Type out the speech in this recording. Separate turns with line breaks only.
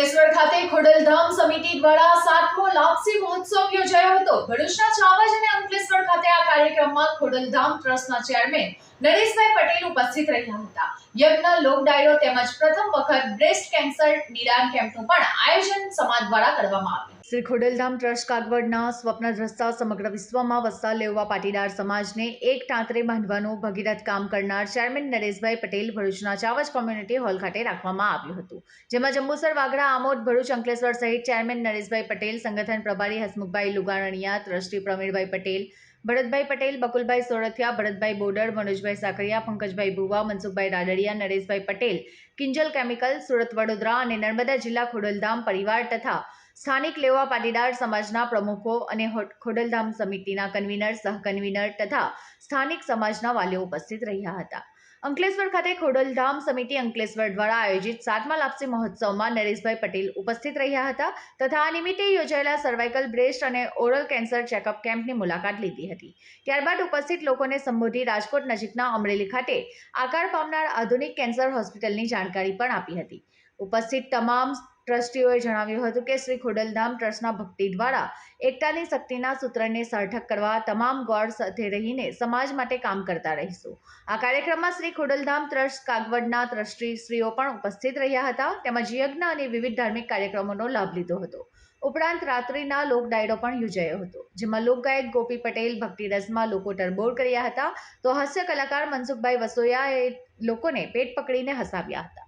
કેશવડ ખાતે ખોડલધામ સમિતિ દ્વારા સાતમો લાપસી મહોત્સવ યોજાયો હતો. ભરૂચના ચાવજ અને અંકલેશ્વર ખાતે કાર્યક્રમમાં ખોડલધામ ટ્રસ્ટના ચેરમેન નરેશભાઈ પટેલ ઉપસ્થિત રહ્યા હતા. યજ્ઞ, લોક ડાયરો તેમજ પ્રથમ વખત બ્રેસ્ટ કેન્સર નિદાન કેમ્પનું પણ આયોજન સમાજ દ્વારા કરવામાં આવ્યું. શ્રી ખોડલધામ ટ્રસ્ટ કાગવડના સ્વપ્ન દ્રષ્ટા સમગ્ર વિશ્વમાં વસતા લેવા પાટીદાર સમાજને એક ટાંતરે બાંધવાનું ભગીરથ કામ કરનાર ચેરમેન નરેશભાઈ પટેલ ભરૂચના ચાવજ કોમ્યુનિટી હોલ ખાતે રાખવામાં આવ્યું હતું. જેમાં જંબુસર વાગડા આમોદ, ભરૂચ, અંકલેશ્વર સહિત ચેરમેન નરેશભાઈ પટેલ, સંગઠન પ્રભારી હસમુખભાઈ લુગાણિયા, ટ્રસ્ટી પ્રવીણભાઈ પટેલ ભરતભાઈ પટેલ, બકુલભાઈ સોરઠિયા, ભરતભાઈ બોડર મનોજભાઈ સાકરિયા, પંકજભાઈ ભુવા, મનસુખભાઈ રાદડિયા, નરેશભાઈ પટેલ, કિંજલ કેમિકલ, સુરત વડોદરા અને નર્મદા જિલ્લા ખોડલધામ પરિવાર તથા સ્થાનિક લેવા પાટીદાર સમાજના પ્રમુખો અને ખોડલધામ સમિતિના કન્વીનર સહકન્વીનર તથા સ્થાનિક સમાજના વાલીઓ ઉપસ્થિત રહ્યા હતા. અંકલેશ્વર ખાતે ખોડલધામ સમિતિ અંકલેશ્વર દ્વારા આયોજિત સાતમા લાપસી મહોત્સવમાં નરેશભાઈ પટેલ ઉપસ્થિત રહ્યા હતા તથા આ નિમિત્તે યોજાયેલા સર્વાઇકલ બ્રેસ્ટ અને ઓરલ કેન્સર ચેકઅપ કેમ્પની મુલાકાત લીધી હતી. ત્યારબાદ ઉપસ્થિત લોકોને સંબોધી રાજકોટ નજીકના અમરેલી ખાતે આકાર પામનાર આધુનિક કેન્સર હોસ્પિટલની જાણકારી પણ આપી હતી. ઉપસ્થિત તમામ ટ્રસ્ટીઓએ જણાવ્યું હતું કે શ્રી ખોડલધામ ટ્રસ્ટના ભક્તિ દ્વારા એકતાની શક્તિના સૂત્રને સાર્થક કરવા તમામ ગોળ સાથે રહીને સમાજ માટે કામ કરતા રહીશું. આ કાર્યક્રમમાં શ્રી ખોડલધામ ટ્રસ્ટ કાગવડના ટ્રસ્ટીશ્રીઓ પણ ઉપસ્થિત રહ્યા હતા. તેમજ યજ્ઞ અને વિવિધ ધાર્મિક કાર્યક્રમોનો લાભ લીધો હતો. ઉપરાંત રાત્રિના લોક ડાયરો પણ યોજાયો હતો, જેમાં લોકગાયક ગોપી પટેલ ભક્તિ રસમાં લોકો ટરબોળ કર્યા હતા. તો હાસ્ય કલાકાર મનસુખભાઈ વસોયાએ લોકોને પેટ પકડીને હસાવ્યા હતા.